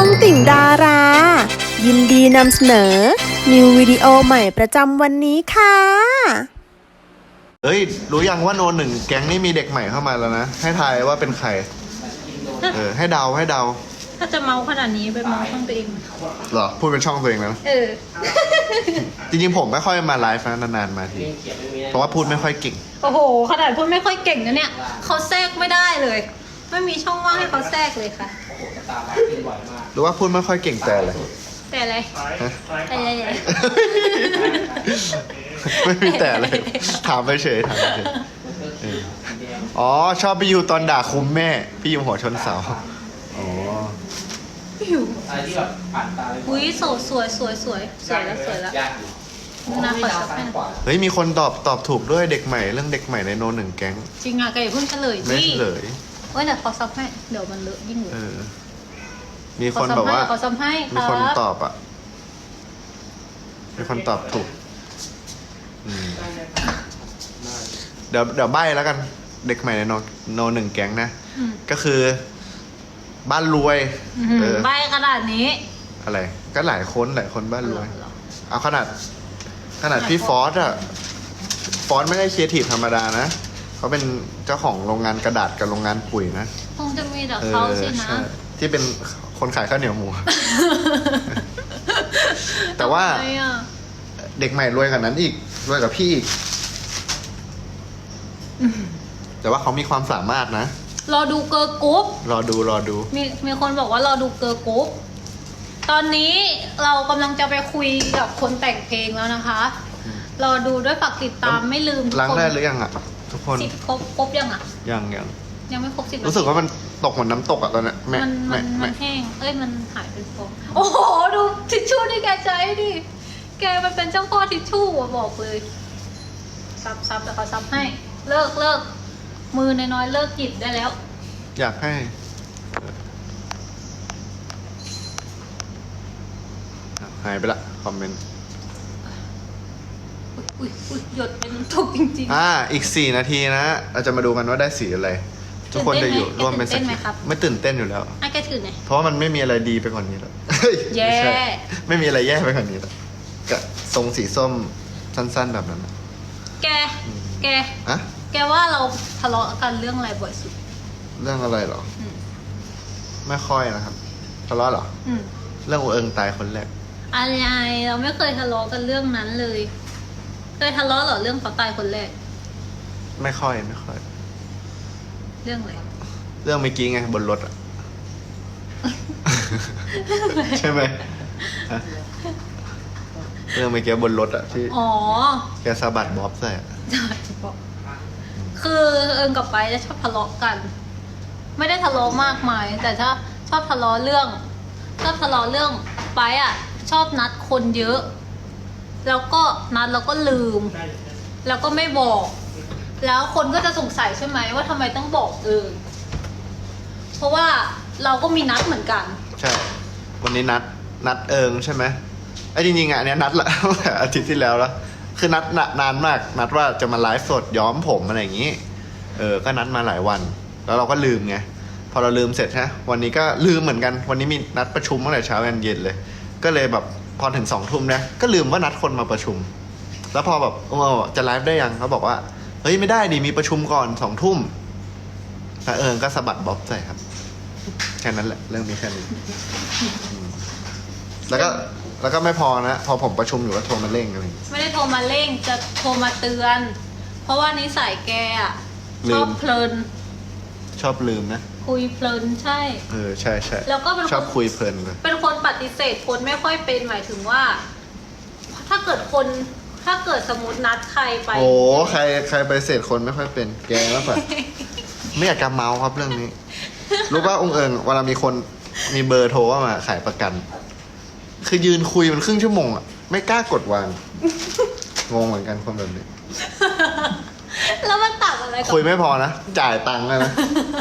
องติ่งดารา ยินดีนำเสนอ นิววิดีโอใหม่ประจำวันนี้ค่ะเอ้ย รู้ยังว่าโนหนึ่งแก๊งนี่มีเด็กใหม่เข้ามาแล้วนะ ให้ทายว่าเป็นใคร เออ ให้เดาให้เดา ถ้าจะเมาขนาดนี้ไปเมาช่องตัวเองไหมเหรอ พูดเป็นช่องตัวเองแล้วนะเออ จริงๆผมไม่ค่อยมาไลฟ์นะนานๆมาที เพราะว่าพูดไม่ค่อยเก่ง โอ้โห ขนาดพูดไม่ค่อยเก่งนะเนี่ย เขาแทรกไม่ได้เลย ไม่มีช่องว่างให้เขาแทรกเลยค่ะหรือว่าพูดไม่ค่อยเก่งแต่อะไร แต่อะไรฮะแต่อะไรอะไรไม่มีแต่อะไร ถามไปเฉยถามไปเฉยเอออ๋อ ชอบไปอยู่ตอนด่าคุมแม่ พี่ยิมหัวชนเสาอ๋ออะไรที่แบบผ่านตาเลยอุ้ยสวยสวยสวยสวยสวยแล้วสวยแล้วยากอยู่น่าขอสักแผ่นเฮ้ยมีคนตอบตอบถูกด้วยเด็กใหม่เรื่องเด็กใหม่ในโนหนึ่งแก๊งจริงอะแกอย่าเพิ่งเฉลยไม่สิเฉลย เว้ยเดี๋ยวขอซับให้ เดี๋ยวมันเลอะยิ่งเลเอยอ มีคนขบอกว่า ขอซับให้ขมีอคนซับให้ตอบอะ มีคนตอบถูกอืมเดี๋ยวเดี๋ยวใบแล้วกัน เด็กใหม่ในโนโนหนึ่งแก๊งนะ อืมก็คือ บ้านรวย อื้อหือเออ ใบขนาดนี้อะไร ก็หลายคนหลายคนบ้านรวย เหรอ เอาขนาด ขนาดพี่ฟอสอะฟอสไม่ได้เคียร์ทีฟธรรมดานะ เขาเป็นเจ้าของโรงงานกระดาษกับโรงงานปุ๋ยนะคงจะมีแต่เออเขาสินะใช่ที่เป็นคนขายข้าวเหนียวหมู แต่ว่าทำไมอะเด็กใหม่รวยกว่านั้นอีก รวยกว่าพี่อีก แต่ว่าเขามีความสามารถนะ รอดูเกอร์ลกรุ๊ปรอดูรอดู มีมีคนบอกว่ารอดูเกอร์ลกรุ๊ปตอนนี้เรากำลังจะไปคุยกับคนแต่งเพลงแล้วนะคะ รอดูด้วยฝากติดตามไม่ลืมทุกล้างคนได้หรือยังอะ ทุกคนสิบครบครบยังอะ ยังยังยังไม่ครบสิบรู้สึกว่ามันตกเหมือนน้ำตกอะตอนเนี้ยแม่มันมัแม่นมัแม่นแห้ง เอ้ยมันหายเป็นฟองโอ้โหดูทิชชู่ที่แกใช้ดิ แกมันเป็นเจ้าพ่อทิชชู่อะบอกเลย ซับซับแต่เขาซับให้ เลิกเลิกมือน้อยๆเลิกหยิบได้แล้ว อยากให้อะหายไปละคอมเมนต์ อุ้ยอุ้ยหยดเป็นน้ำตกจริงอ่าอีกสี่นาทีนะเราจะมาดูกันว่าได้สีอะไร ทุกคนจะอยู่ร่วมเป็นสักตื่นเต้นไหมครับไม่ตื่นเต้นอยู่แล้วๆอะแกถือหน่อยเพราะว่ามันไม่มีอะไรดีไปกว่านนี้แล้วเฮ้ยแย่ ไม่ใช่ไม่มีอะไรแย่ไปกว่านนี้แล้วกะทรงสีส้มสั้นๆแบบนั้นนะแก แก อะแกว่าเราทะเลาะกันเรื่องอะไรบ่อยสุด เรื่องอะไรเหรอ อืม ไม่ค่อยนะครับทะเลาะเหรอ อืม เรื่องอูเอิงตายคนแรก อะไรเราไม่เคยทะเลาะกันเรื่องนั้นเลย เคยทะเลาะเหรอเรื่องเขาตายคนแรก ไม่ค่อยไม่ค่อย เรื่องอะไร เรื่องเมื่อกี้ไงบนรถอะใช่ไหมฮะเรื่องเมื่อกี้บนรถอะที่อ๋อ แกสะบัดบ๊อบใส่อะจะบอกคือเอิงกับไปจะชอบทะเลาะกัน ไม่ได้ทะเลาะมากมาย แต่ถ้าชอบทะเลาะเรื่อง ชอบทะเลาะเรื่องไปอะ ชอบนัดคนเยอะ แล้วก็นัดแล้วก็ลืม แล้วก็ไม่บอก แล้วคนก็จะสงสัยใช่ไหมว่าทำไมต้องบอกเอิงเพราะว่าเราก็มีนัดเหมือนกัน ใช่ วันนี้นัดนัดเอิงใช่ไหมไอ้จริงๆอะอันเนี้ยนัดละ อาทิตย์ที่แล้วล้วคือนัดนะนานมาก นัดว่าจะมาไลฟ์สดย้อมผมอะไรอย่างนี้ เออ ก็นัดมาหลายวัน แล้วเราก็ลืมไง พอเราลืมเสร็จฮะ วันนี้ก็ลืมเหมือนกัน วันนี้มีนัดประชุมตั้งแต่เช้ายันเย็นเลย ก็เลยแบบ พอถึงสองทุ่มเนี่ยก็ลืมว่านัดคนมาประชุม แล้วพอแบบเออจะไลฟ์ได้ยังเขาบอกว่าเฮ้ยไม่ได้ดิมีประชุมก่อนสองทุ่มแต่เอิงก็สะบัดบ๊อบใส่ครับแค่นั้นแหละเรื่องมีแค่นี้อืมแล้วก็แล้วก็ไม่พอนะ พอผมประชุมอยู่ก็โทรมาเร่งอะไรอย่างงี้ไม่ได้โทรมาเร่งจะโทรมาเตือน เพราะว่านิสัยแกอะลืชมอบเพลิน ชอบลืมนะ คุยเพลินใช่ เออใช่ใช่แล้วก็เป็นคน ชอบคุยเพลินเลยเป็นคนปฏิเสธคนไม่ค่อยเป็นหมายถึงว่า ถ้าเกิดคนถ้าเกิดสมมตินัดใครไป โอ้ใครใครไปเสธคนไม่ค่อยเป็นแกมากกว่าไม่อยากจะเมาครับเรื่องนี้ รู้ป่ะองค์เอิงเวลามีคนมีเบอร์โทรว่ามาขายประกัน คือยืนคุยมันครึ่งชั่วโมงอะไม่กล้ากดวางงงเหมือนกันคนแบบนี้ แล้วมัน ต่างอะไรกับคุยไม่พอนะ จ่ายตังค์แล้วนะ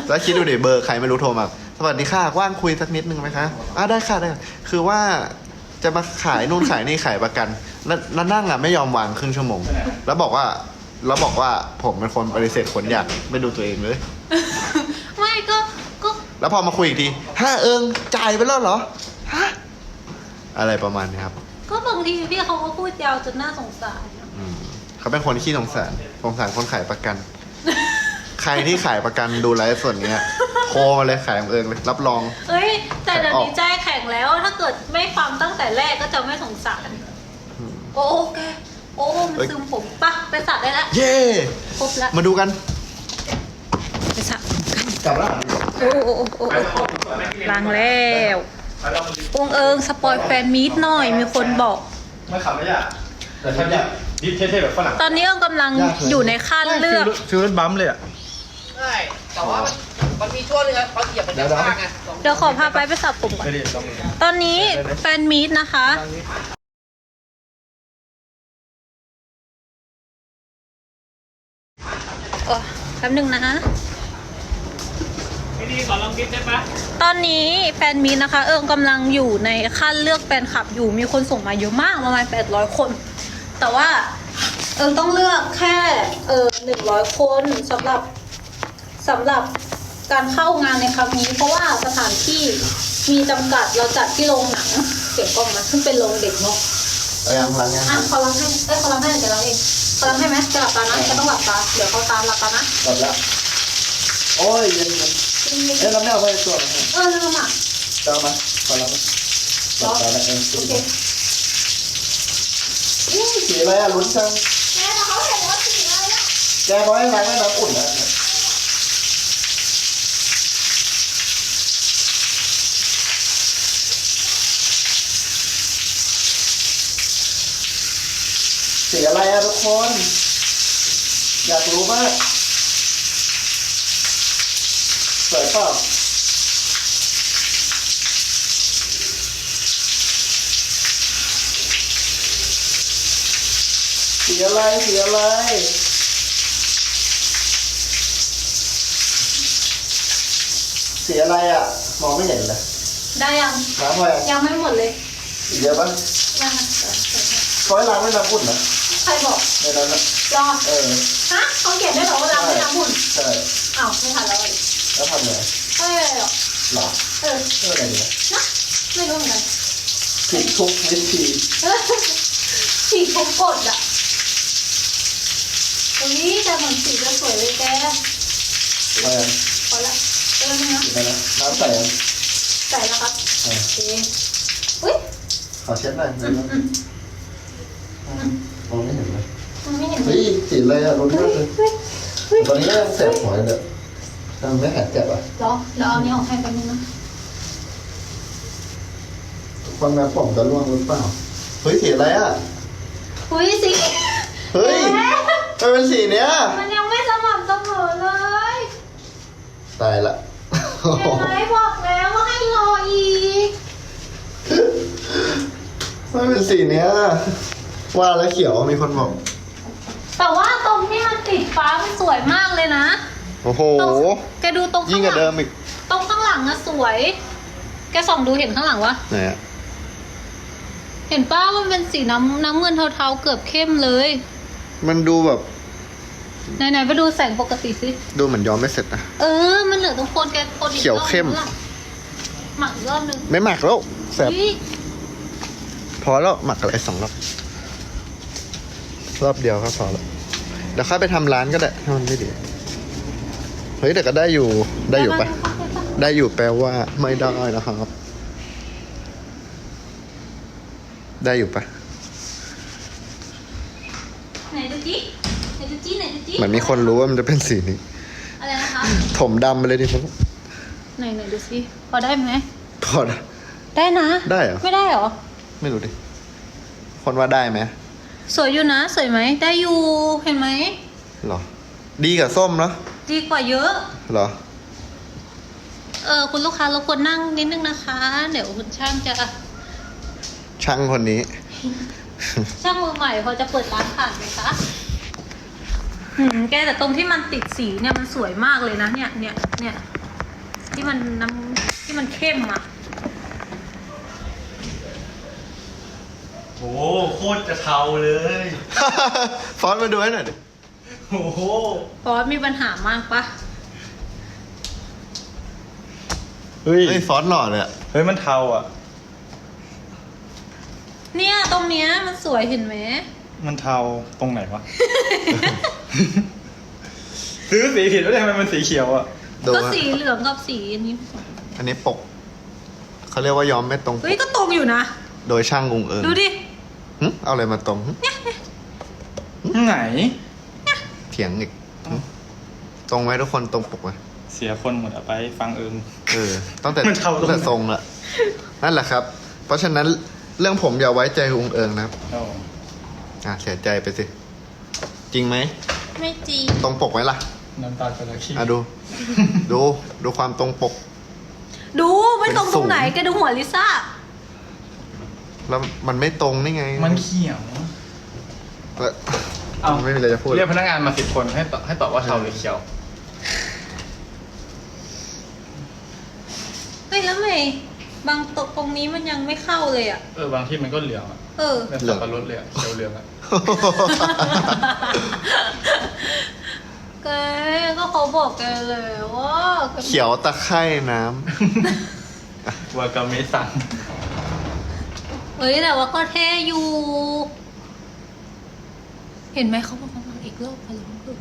แล้วคิดดูดิเบอร์ใครไม่รู้โทรมา สวัสดีค่ะว่างคุยสักนิดนึงไหมคะอ่าได้ค่ะได้ค่ะคือว่าจะมาขายนู่นขายนี่ขายประกัน แล้วแล้วนั่งอะไม่ยอมวางครึ่งชั่วโมง แล้วบอกว่าแล้วบอกว่าผมเป็นคนปฏิเสธคนอยากไม่ดูตัวเองเลย ไม่ก็ก็แล้วพอมาคุยอีกทีห้าเอิงจ่ายไปแล้วเหรอฮะอะไรประมาณนี้ครับ ก็บางทีพี่เขาก็พูดยาวจนน่าสงสารอืมเขาเป็นคนขี้สงสารสงสารคนขายประกันใค รที่ขายประกันดูไลฟ์ส่วนเนี้ยโทรมาเลยขายของเอิงเลยรับรอง เอ้ย แต่เดี๋ยวออกนี้ใจแข็งแล้ว ถ้าเกิดไม่ฟังตั้งแต่แรกก็จะไม่สงสาร โอ้โอเค โอ้ มันซึมผมปะไปสัตว์ได้แล้วเย่ครบแล้วมาดูกัน ไปสัตว์กลับแล้วโอ้โอ้โอ้โอ้ล้างแล้วองเอิงสปอยแฟนมีดหน่อยมีคนบอกไม่ขับไม่ยากแต่ถ้าแบบดิฟเท่ๆแบบฝรั่งตอนนี้เอิงกำลังอยู่ในขั้นเลือกฟิลรถบัมป์เลยอะ ใช่แต่ว่ามันมันมีช่วงนึงอะเขาเหยียบมันจะพลาดไงเดี๋ยวขอพาไปไปสับผมก่อน ไม่ได้ต้องตอนนี้แฟนมีดนะคะ โอ้แป๊บหนึงนะไม่ดีขอลองคิดได้ปะตอนนี้แฟนมีดนะคะ เอิงกำลังอยู่ในขั้นเลือกแฟนคลับอยู่ มีคนส่งมาเยอะมากประมาณ800 คน แต่ว่าเอิงต้องเลือกแค่เออ100 คนสำหรับ สำหรับการเข้างานในครั้งนี้ เพราะว่าสถานที่มีจำกัดเราจัดที่โรงหนังเก็บกล้องมาซึ่งเป็นโรงเด็กเนาะเอายังล้างยังอะขอล้างให้เอ้ยขอล้างให้เดี๋ยวล้างเองขอล้างให้ไหมจะหลับตานะจะต้องหลับตาเดี๋ยวเขาตามหลับตานะกลับแล้วโอ้ยเย็นเย็นเอ้ยเราไม่เอาไปตัวนะเออลืมอะเจ้ามาพอแล้วหลับตาแล้วเองโอเคสีอะไรอะลุ้นจังแม่เขาเห็นว่าสีอะไรอะแกเขาให้ล้างให้น้ำอุ่นนะ อะไรอะทุกคน อยากรู้มากสวยเปล่าสีอะไรสีอะไรสีอะไรอะ มองไม่เห็นเลยได้ยังน้ำพอยังยังไม่หมดเลยอีกเยอะปะยังเขาให้ล้างด้วยน้ำอุ่นนะ ใครบอกในนั้นนะรอเออ ฮะเขาเขียนได้เหรอว่าล้างไม่น้ำบุ่นใช่อ้าวไม่ทันแล้วเลยแล้วทำไงเอ้ยหรอหรอเออเอออะไรเนี่ยนะไม่รู้เหมือนกันผิดทุกวิธีเออสีทุกกดอะอุ้ยแต่เหมือนสีจะสวยเลยแกพอยังพอละเออนะอีกแล้วนะน้ำใส่ยังใส่แล้วครับเออโอเคอุ้ยขอเช็ดหน่อยนะ มองไม่เห็นเลยมันไม่เห็นเลเฮ้ยยสีอะไรอะรุนมากเลยเฮ้ยเฮ้ยตอนนี้ก็ยังแสบหัวอยู่เลยทำไม่หายเจ็บอะรอเดี๋ยวเอาอันนี้ออกให้แป๊บนึงนะความงานผมจะร่วงหรือเปล่า เฮ้ยสีอะไรอะ อุ้ยสีเฮ้ยมันเป็นสีเนี้ย มันยังไม่สม่ำเสมอเลยตายละเห็นไหมบอกแล้วว่าให้รออีก มันเป็นสีเนี้ย ว่าแล้วเขียวมีคนบอก แต่ว่าตรงที่มันติดฟ้ามันสวยมากเลยนะโอ้โห ตรงแกดูตรงยิ่ข้างงหกว่าลัเดิงมอีก ตรงข้างหลังอะสวย แกส่องดูเห็นข้างหลังวะ ไหนอะเห็นป้ามันเป็นสีน้ำน้ำเงินเทาๆเกือบเข้มเลย มันดูแบบ ไหนๆไปดูแสงปกติสิ ดูเหมือนย้อมไม่เสร็จนะ เออ มันเหลือตรงโคนแกโคนอีกเขียวเข้มรอบนึงอะหมักอีกรอบนึงไม่หมักแล้วแสบ อุ๊ยพอแล้วหมักอะไรสองรอบ รอบเดียวครับพอแล้วเดี๋ยวค่อยไปทำร้านก็ได้ถ้ามันไม่ดี เฮ้ยแต่ก็ได้อยู่ได้อยู่ปะได้อยู่แปลว่าไม่ได้นะครับ ได้อยู่ปะไหนดูจิไหนดูจิไหนดูจิเหมือนมีคนรู้ว่ามันจะเป็นสีนี้ อะไรนะคะถมดำไปเลยดิมั้งไหนไหนดูสิพอได้ไหมพอนะได้นะ ได้เหรอ ไม่ได้เหรอ ไม่รู้ดิ คนว่าได้ไหม สวยอยู่นะสวยไหมได้อยู่เห็นไหมหรอ ดีกับส้มเนาะดีกว่าเยอะหรอ เออคุณลูกค้ารบกวนนั่งนิดนึงนะคะ เดี๋ยวคุณช่างจะ ช่างคนนี้ ช่างมือใหม่พอจะเปิดร้านผ่านไหมคะหืมแกแต่ตรงที่มันติดสีเนี่ยมันสวยมากเลยนะเนี่ยเนี่ยเนี่ยที่มันน้ำที่มันเข้มอะ โอ้โหโคตรจะเทาเลยฟอนต์มาดูให้หน่อยดิโอ้โหฟอสมีปัญหามากปะเฮ้ย เฮ้ยฟอนต์หล่อเลยอะเฮ้ยมันเทาอะ เนี่ยตรงเนี้ยมันสวยเห็นไหมมันเทาตรงไหนวะ ซื้อสีผิดแล้วทำไมมันสีเขียวอะ ดูก็ฮะสีเหลืองกับสีอันนี้อันนี้ปก เขาเรียกว่าย้อมไม่ตรงปเฮ้ยกก็ตรงอยู่นะ โดยช่างองค์เอิงดูดิ หึเอาอะไรมาตรงหึไหน เถียงอีกหึตรงไหมทุกคนตรงปกไหมเสียคนหมดอะไปฟังเอิงเออตั้งแต่มันเท่าตรงไหน ตั้งแต่ทรงละนั่นแหละครับ เพราะฉะนั้นเรื่องผมอย่าไว้ใจองค์เอิงนะครับ โอ้อะเสียใจไปสิ จริงไหม ไม่จริง ตรงปกไหมล่ะ น้ำตาลกระขี้อะดู ดู ดูความตรงปก ดูไม่ตรงเป็นตสูรงงไหนแกดูหัวลิซ่า แล้วมันไม่ตรงนี่ไงมันเขียวแล้วเอาไม่มีอะไรจะพูด เรียกพนักงานมาสิบคนให้ตอบให้ตอบว่าเทาหรือเขียว เฮ้ยแล้วทำไมบางตรงตรงนี้มันยังไม่เข้าเลยอะ เออบางที่มันก็เหลืองอะเออ แบบสับปะรดเลยอะเขียวเหลืองอะแกก็เขาบอกแกเลยว่าแกเขียวตะไคร่น้ำ วากาเมะซัง เฮ้ยแต่ว่าก็เท่อยู่ เห็นไหมเขาบอกว่ามาอีกรอบมาลองดู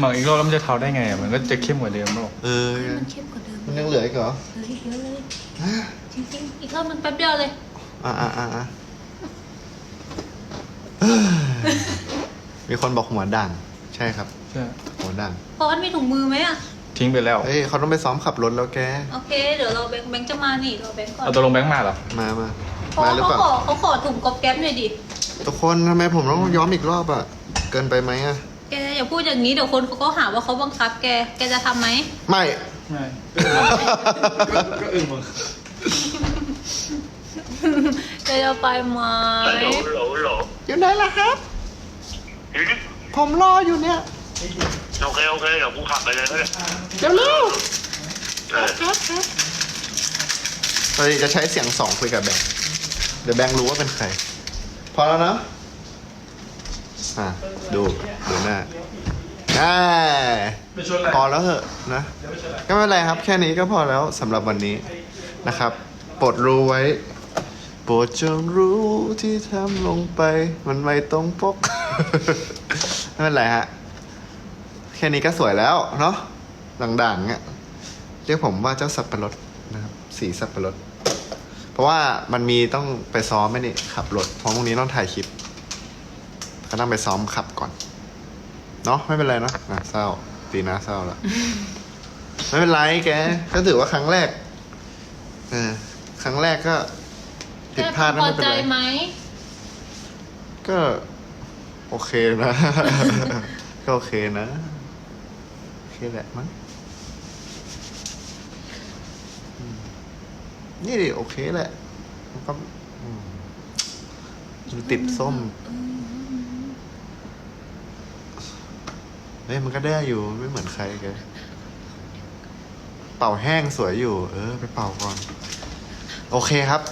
หมักอีกรอบแล้วมันจะเทาได้ไงอะมันก็จะเข้มกว่าเดิมหรอกเออให้มันเข้มกว่าเดิมมันยังเหลืออีกเหรอเฮ้ยเยอะเลย จริงๆ อีกรอบมันแป๊บเดียวเลย อะอะอะอะมีคนบอกหัวด่าง ใช่ครับ ใช่หัวด่างพอสมีถุงมือไหมอะทิ้งไปแล้วเฮ้ยเขาต้องไปซ้อมขับรถแล้วแก โอเค เดี๋ยวเราแบงค์แบงค์จะมานี่เราแบงค์ก่อนเอาตัวลงแบงค์มาเหรอ มามา เพราะมาว่าหรือเขาเปล่า ขอเขาขอถุงกอบแก๊ปหน่อยดิทุกคนทำไมผมต้องย้อมอีกรอบอะเกินไปไหมอะแกอย่าพูดอย่างนี้เดี๋ยวคนเขาก็หาว่าเขาบังคับแกแกจะทำไหมไม่ไม่ก็อึ้งมึงแกจะไปไหมฮัลโหลฮัลโหลฮัลโหลอยู่ไหนล่ะครับอืมผมรออยู่เนี่ยโอเค โอเค เดี๋ยวกูขับไปเลยก็ได้เดี๋ยวเร็วเออเราจะใช้เสียงสองคุยกับแบงค์ เดี๋ยวแบงค์รู้ว่าเป็นใคร พอแล้วนะอะดูดูหน้าอ่าไปชนอะไรพอแล้วเหอะนะ ก็ไม่เป็นไรครับ แค่นี้ก็พอแล้วสำหรับวันนี้นะครับโปรดรู้ไว้ โปรดจงรู้ที่ทำลงไป มันไม่ตรงปก ไม่เป็นไรฮะ แค่นี้ก็สวยแล้วเนาะด่างๆเนี่ยเรียกผมว่าเจ้าสับปะรดนะครับ สีสับปะรด เพราะว่ามันมีต้องไปซ้อมไหมนี่ขับรถเพราะพรุ่งนี้ต้องถ่ายคลิป ก็ต้องไปซ้อมขับก่อน เนาะไม่เป็นไรเนาะอะเศร้า ตีหน้าเศร้าแล้วไม่เป็นไรแก ก็ถือว่าครั้งแรก เออ ครั้งแรกก็ผิดพลาดแกก็พอไม่เป็นใจไร ไหม ก็ โอเคนะ ก็โอเคนะ โอเคแหละมั้งอืม นี่ดิโอเคแหละมันก็อืมมันติดส้ม เฮ้ยมันก็ได้อยู่ไม่เหมือนใครแกเป่าแห้งสวยอยู่ เออ ไปเป่าก่อน โอเคครับ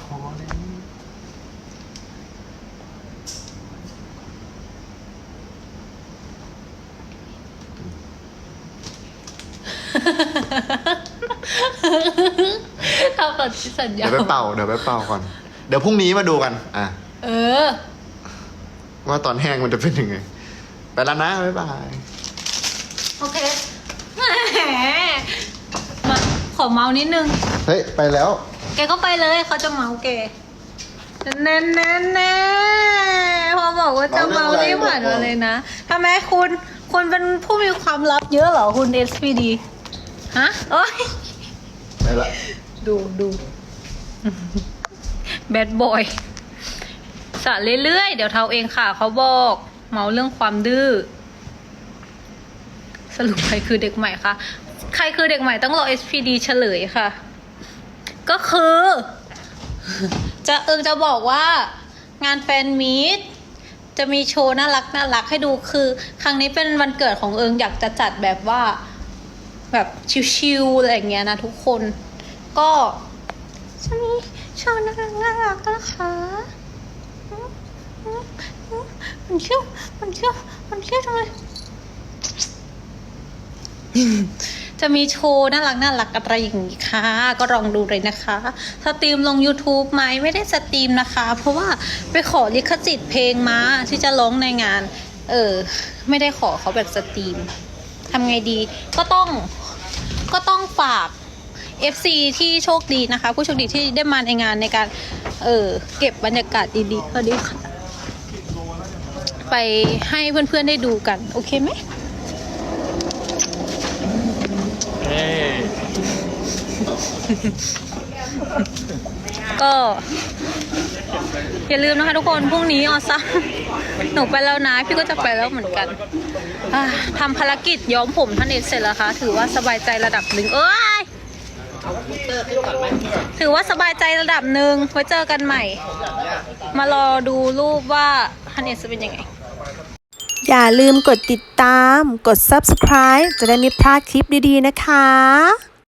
พอแล้ว ทำแบบที่สัญญาเดี๋ยวไปเป่าเดี๋ยวไปเป่าก่อน เดี๋ยวพรุ่งนี้มาดูกัน อะ เออ ว่าตอนแห้งมันจะเป็นยังไง ไปแล้วนะ บ๊ายบาย โอเคแหมมาขอเมานิดนึง เฮ้ย ไปแล้ว แกก็ไปเลยเขาจะเมาแกแน่แน่แน่พอบอกว่าจะเมารีบผ่านมาเลยนะทำไมคุณ คุณเป็นผู้มีความลับเยอะเหรอ คุณ SPD ฮะโอ้ยไปละดูดูแบดบอยสะเรื่อยๆ เดี๋ยวเทาเองค่ะ เขาบอก เมาเรื่องความดื้อ สรุปใครคือเด็กใหม่คะ ใครคือเด็กใหม่ต้องรอ SPD เฉลยค่ะ ก็คือ จะเอิงจะบอกว่างานแฟนมีตจะมีโชว์น่ารักน่ารักให้ดูคือ ครั้งนี้เป็นวันเกิดของเอิงอยากจะจัดแบบว่า แบบชิวๆอะไรอย่างเงี้ยนะทุกคน ก็จะมีโชว์น่ารักน่ารักนะคะอืมอืมอืมมันเชี่ยวมันเชี่ยวมันเชี่ยวจังเลยจะมีโชว์น่ารักน่ารักอะไรอย่างนี้ค่ะ ก็ลองดูเลยนะคะสตรีมลง YouTube ไหมไม่ได้สตรีมนะคะ เพราะว่าไปขอลิขสิทธิ์เพลงมาที่จะร้องในงาน เออ ไม่ได้ขอเขาแบบสตรีมำไงดีก็ต้องก็ต้องฝาก FC ที่โชคดีนะคะ ผู้โชคดีที่ได้มาในงานในการ เออเก็บบรรยากาศดีๆสวัสดีค่ะ ไปให้เพื่อนๆได้ดูกัน โอเคไหมเอ้ยก็อย่าลืมนะคะทุกคน พรุ่งนี้ออซัมหนูไปแล้วนะ พี่ก็จะไปแล้วเหมือนกันอ่า ทำภารกิจย้อมผมท่านเอเสร็จแล้วคะถือว่าสบายใจระดับหนึ่งเอ้ยถือว่าสบายใจระดับหนึ่งไว้เจอกันใหม่ มารอดูรูปว่าท่านเอจะเป็นยังไง อย่าลืมกดติดตาม กด subscribe จะได้ไม่พลาดคลิปดีๆนะคะ